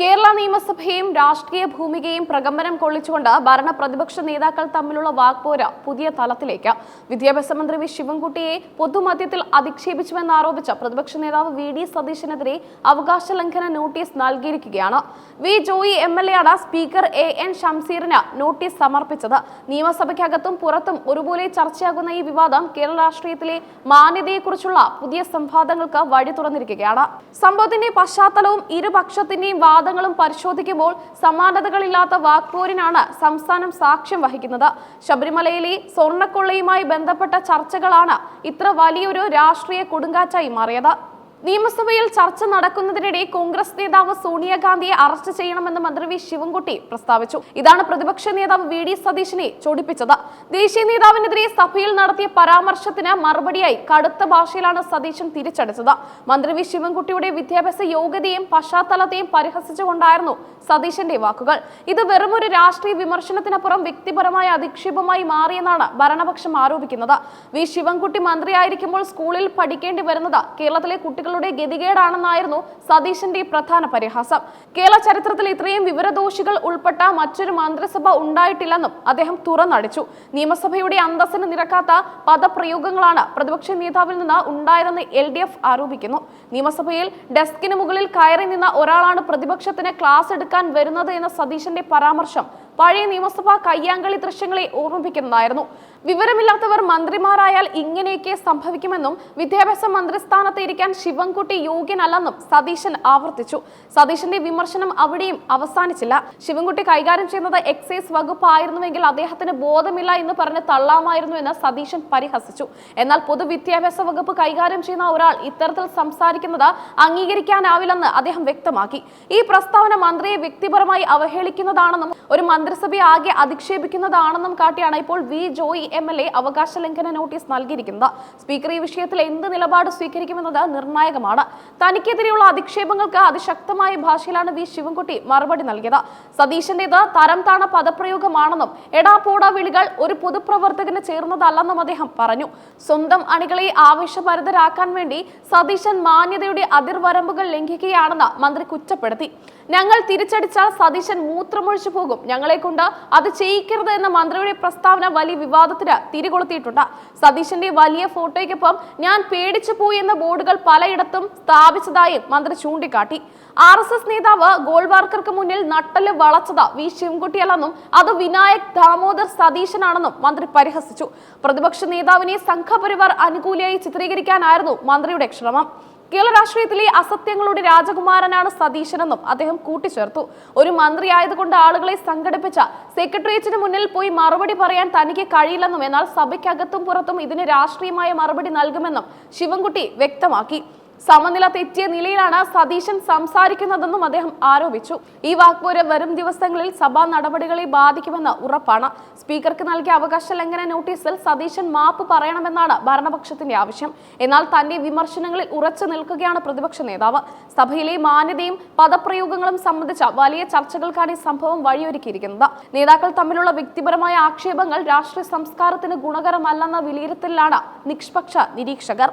കേരള നിയമസഭയും രാഷ്ട്രീയ ഭൂമികയും പ്രകമ്പനം കൊള്ളിച്ചുകൊണ്ട് ഭരണ പ്രതിപക്ഷ നേതാക്കൾ തമ്മിലുള്ള വാക്പോര പുതിയ തലത്തിലേക്ക്. വിദ്യാഭ്യാസ മന്ത്രി വി. ശിവൻകുട്ടിയെ പൊതുമധ്യത്തിൽ അധിക്ഷേപിച്ചുവെന്നാരോപിച്ച പ്രതിപക്ഷ നേതാവ് വി. ഡി. സതീശനെതിരെ അവകാശ ലംഘന നോട്ടീസ് നൽകിയിരിക്കുകയാണ്. V. Joy M. L. A ആണ് സ്പീക്കർ എ. എൻ. ഷംസീറിന് നോട്ടീസ് സമർപ്പിച്ചത്. നിയമസഭയ്ക്കകത്തും പുറത്തും ഒരുപോലെ ചർച്ചയാകുന്ന ഈ വിവാദം കേരള രാഷ്ട്രീയത്തിലെ മാന്യതയെക്കുറിച്ചുള്ള പുതിയ സംവാദങ്ങൾക്ക് വഴി തുറന്നിരിക്കുകയാണ്. സംഭവത്തിന്റെ പശ്ചാത്തലവും ഇരുപക്ഷത്തിന്റെയും വാദങ്ങളും പരിശോധിക്കുമ്പോൾ സമാനതകളില്ലാത്ത വാക്പോരിനാണ് സംസ്ഥാനം സാക്ഷ്യം വഹിക്കുന്നത്. ശബരിമലയിലെ സ്വർണക്കൊള്ളയുമായി ബന്ധപ്പെട്ട ചർച്ചകളാണ് ഇത്ര വലിയൊരു രാഷ്ട്രീയ കൊടുങ്കാറ്റായി മാറിയത്. നിയമസഭയിൽ ചർച്ച നടക്കുന്നതിനിടെ കോൺഗ്രസ് നേതാവ് സോണിയാഗാന്ധിയെ അറസ്റ്റ് ചെയ്യണമെന്ന് മന്ത്രി വി ശിവൻകുട്ടി പ്രസ്താവിച്ചു. ഇതാണ് പ്രതിപക്ഷ നേതാവ് വി ഡി സതീശിനെ ചൊടിപ്പിച്ചത്. ദേശീയ നേതാവിനെതിരെ സഭയിൽ നടത്തിയ പരാമർശത്തിന് മറുപടിയായി കടുത്ത ഭാഷയിലാണ് സതീശൻ തിരിച്ചടിച്ചത്. മന്ത്രി വി ശിവൻകുട്ടിയുടെ വിദ്യാഭ്യാസ യോഗ്യതയും പശ്ചാത്തലത്തെയും പരിഹസിച്ചുകൊണ്ടായിരുന്നു സതീശന്റെ വാക്കുകൾ. ഇത് വെറുമൊരു രാഷ്ട്രീയ വിമർശനത്തിനപ്പുറം വ്യക്തിപരമായ അധിക്ഷേപമായി മാറിയെന്നാണ് ഭരണപക്ഷം ആരോപിക്കുന്നത്. വി ശിവൻകുട്ടി മന്ത്രിയായിരിക്കുമ്പോൾ സ്കൂളിൽ പഠിക്കേണ്ടി വരുന്നത് കേരളത്തിലെ കുട്ടികളുടെ ഗതികേടാണെന്നായിരുന്നു സതീശന്റെ പ്രധാന പരിഹാസം. കേരള ചരിത്രത്തിൽ ഇത്രയും വിവരദോഷികൾ ഉൾപ്പെട്ട മറ്റൊരു മന്ത്രിസഭ ഉണ്ടായിട്ടില്ലെന്നും അദ്ദേഹം തുറന്നടിച്ചു. നിയമസഭയുടെ അന്തസ്സിന് നിരക്കാത്ത പദപ്രയോഗങ്ങളാണ് പ്രതിപക്ഷ നേതാവിൽ നിന്ന് ഉണ്ടായതെന്ന് എൽ ഡി എഫ് ആരോപിക്കുന്നു. നിയമസഭയിൽ ഡെസ്കിന് മുകളിൽ കയറി നിന്ന ഒരാളാണ് പ്രതിപക്ഷത്തിന് ക്ലാസ് എടുക്കാൻ വരുന്നത് എന്ന സതീശന്റെ പരാമർശം പഴയ നിയമസഭാ കയ്യാങ്കളി ദൃശ്യങ്ങളെ ഓർമ്മിപ്പിക്കുന്നതായിരുന്നു. വിവരമില്ലാത്തവർ മന്ത്രിമാരായാൽ ഇങ്ങനെയൊക്കെ സംഭവിക്കുമെന്നും വിദ്യാഭ്യാസ മന്ത്രി സ്ഥാനത്ത് ഇരിക്കാൻ ശിവൻകുട്ടി യോഗ്യനല്ലെന്നും സതീശൻ ആവർത്തിച്ചു. സതീശന്റെ വിമർശനം അവിടെയും അവസാനിച്ചില്ല. ശിവൻകുട്ടി കൈകാര്യം ചെയ്യുന്നത് എക്സൈസ് വകുപ്പായിരുന്നുവെങ്കിൽ അദ്ദേഹത്തിന് ബോധമില്ല എന്ന് പറഞ്ഞ് തള്ളാമായിരുന്നു എന്ന് സതീശൻ പരിഹസിച്ചു. എന്നാൽ പൊതുവിദ്യാഭ്യാസ വകുപ്പ് കൈകാര്യം ചെയ്യുന്ന ഒരാൾ ഇത്തരത്തിൽ സംസാരിക്കുന്നത് അംഗീകരിക്കാനാവില്ലെന്ന് അദ്ദേഹം വ്യക്തമാക്കി. ഈ പ്രസ്താവന മന്ത്രിയെ വ്യക്തിപരമായി അവഹേളിക്കുന്നതാണെന്നും ഒരു മന്ത്രിസഭയെ ആകെ അധിക്ഷേപിക്കുന്നതാണെന്നും കാട്ടിയാണ് ഇപ്പോൾ V. Joy M. L. A അവകാശ ലംഘന നോട്ടീസ് നൽകിയിരിക്കുന്നത്. സ്പീക്കർ ഈ വിഷയത്തിൽ എന്ത് നിലപാട് സ്വീകരിക്കുമെന്നത് നിർണായകമാണ്. തനിക്കെതിരെയുള്ള അധിക്ഷേപങ്ങൾക്ക് അതിശക്തമായ ഭാഷയിലാണ് വി. ശിവൻകുട്ടി മറുപടി നൽകിയത്. സതീശന്റേത് തരം താണ പദപ്രയോഗമാണെന്നും എടാ പോടാ വിളികൾ ഒരു പൊതുപ്രവർത്തകന് ചേർന്നതല്ലെന്നും അദ്ദേഹം പറഞ്ഞു. സ്വന്തം അണികളെ ആവേശഭരിതരാക്കാൻ വേണ്ടി സതീശൻ മാന്യതയുടെ അതിർവരമ്പുകൾ ലംഘിക്കുകയാണെന്ന് മന്ത്രി കുറ്റപ്പെടുത്തി. ഞങ്ങൾ തിരിച്ചടിച്ചാൽ സതീശൻ മൂത്രമൊഴിച്ചു പോകും. ഞങ്ങളെ കൊണ്ട് അത് ചെയ്യിക്കരുത് എന്ന മന്ത്രിയുടെ പ്രസ്താവന വലിയ വിവാദത്തിന് തിരികൊളുത്തിയിട്ടുണ്ട്. സതീശന്റെ വലിയ ഫോട്ടോയ്ക്കൊപ്പം ഞാൻ പേടിച്ചു പോയി എന്ന ബോർഡുകൾ പലയിടത്തും സ്ഥാപിച്ചതായും മന്ത്രി ചൂണ്ടിക്കാട്ടി. ആർ എസ് എസ് നേതാവ് ഗോൾവാർക്കർക്ക് മുന്നിൽ നട്ടൽ വളച്ചത് വി ശിവൻകുട്ടിയല്ലെന്നും അത് വിനായക് ദാമോദർ സതീശനാണെന്നും മന്ത്രി പരിഹസിച്ചു. പ്രതിപക്ഷ നേതാവിനെ സംഘപരിവാർ അനുകൂലിയായി ചിത്രീകരിക്കാനായിരുന്നു മന്ത്രിയുടെ ശ്രമം കേരള രാഷ്ട്രീയത്തിലെ അസത്യങ്ങളുടെ രാജകുമാരനാണ് സതീശനെന്നും അദ്ദേഹം കൂട്ടിച്ചേർത്തു. ഒരു മന്ത്രിയായതുകൊണ്ട് ആളുകളെ സംഘടിപ്പിച്ച സെക്രട്ടേറിയറ്റിന് മുന്നിൽ പോയി മറുപടി പറയാൻ തനിക്ക് കഴിയില്ലെന്നും എന്നാൽ സഭയ്ക്കകത്തും പുറത്തും ഇതിന് രാഷ്ട്രീയമായ മറുപടി നൽകുമെന്നും ശിവൻകുട്ടി വ്യക്തമാക്കി. സമനില തെറ്റിയ നിലയിലാണ് സതീശൻ സംസാരിക്കുന്നതെന്നും അദ്ദേഹം ആരോപിച്ചു. ഈ വാക്പോര് വരും ദിവസങ്ങളിൽ സഭാ നടപടികളെ ബാധിക്കുമെന്ന് ഉറപ്പാണ്. സ്പീക്കർക്ക് നൽകിയ അവകാശ ലംഘന നോട്ടീസിൽ സതീശൻ മാപ്പ് പറയണമെന്നാണ് ഭരണപക്ഷത്തിന്റെ ആവശ്യം. എന്നാൽ തന്റെ വിമർശനങ്ങളിൽ ഉറച്ചു നിൽക്കുകയാണ് പ്രതിപക്ഷ നേതാവ്. സഭയിലെ മാന്യതയും പദപ്രയോഗങ്ങളും സംബന്ധിച്ച വലിയ ചർച്ചകൾക്കാണ് ഈ സംഭവം വഴിയൊരുക്കിയിരിക്കുന്നത്. നേതാക്കൾ തമ്മിലുള്ള വ്യക്തിപരമായ ആക്ഷേപങ്ങൾ രാഷ്ട്രീയ സംസ്കാരത്തിന് ഗുണകരമല്ലെന്ന വിലയിരുത്തലിലാണ് നിഷ്പക്ഷ നിരീക്ഷകർ.